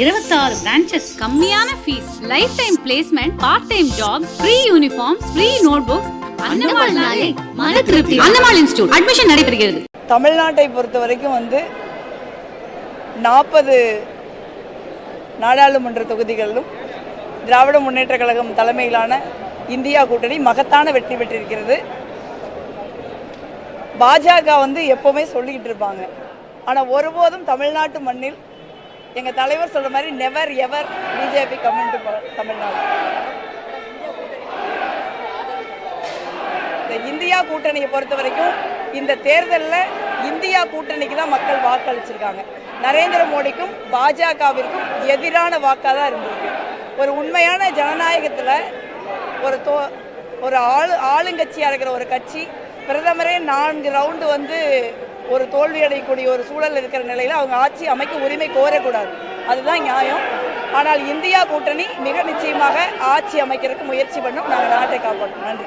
இருபத்தாறு பிரான்ச்சஸ் கம்மியான fees life time placement part time jobs free uniforms free note books அன்னமால்னாலே மன திருப்தி. அன்னமால் institute admission நடைபெறுகிறது. தமிழ்நாட்டை பொறுத்த வரைக்கும் வந்து நாற்பது நாடாளுமன்ற தொகுதிகளிலும் திராவிட முன்னேற்ற கழகம் தலைமையிலான இந்தியா கூட்டணி மகத்தான வெற்றி பெற்றிருக்கிறது. பாஜக வந்து எப்போவுமே சொல்லிக்கிட்டு இருப்பாங்க. ஆனால் ஒருபோதும் தமிழ்நாட்டு மண்ணில் எங்கள் தலைவர் சொல்ற மாதிரி never ever BJP comment Tamil Nadu. இந்த இந்தியா கூட்டணியை பொறுத்த வரைக்கும் இந்த தேர்தலில் இந்தியா கூட்டணிக்கு தான் மக்கள் வாக்களிச்சிருக்காங்க. நரேந்திர மோடிக்கும் பாஜகவிற்கும் எதிரான வாக்காக தான் இருந்திருக்கு. ஒரு உண்மையான ஜனநாயகத்தில் ஒரு தோ ஒரு ஆளு ஆளுங்கட்சியாக இருக்கிற ஒரு கட்சி பிரதமரே நான்கு ரவுண்டு வந்து ஒரு தோல்வி அடையக்கூடிய ஒரு சூழல் இருக்கிற நிலையில் அவங்க ஆட்சி அமைக்க உரிமை கோரக்கூடாது. அதுதான் நியாயம். ஆனால் இந்தியா கூட்டணி மிக நிச்சயமாக ஆட்சி அமைக்கிறதுக்கு முயற்சி பண்ணும். நாங்கள் நாட்டை காப்பாற்றோம் நன்றி.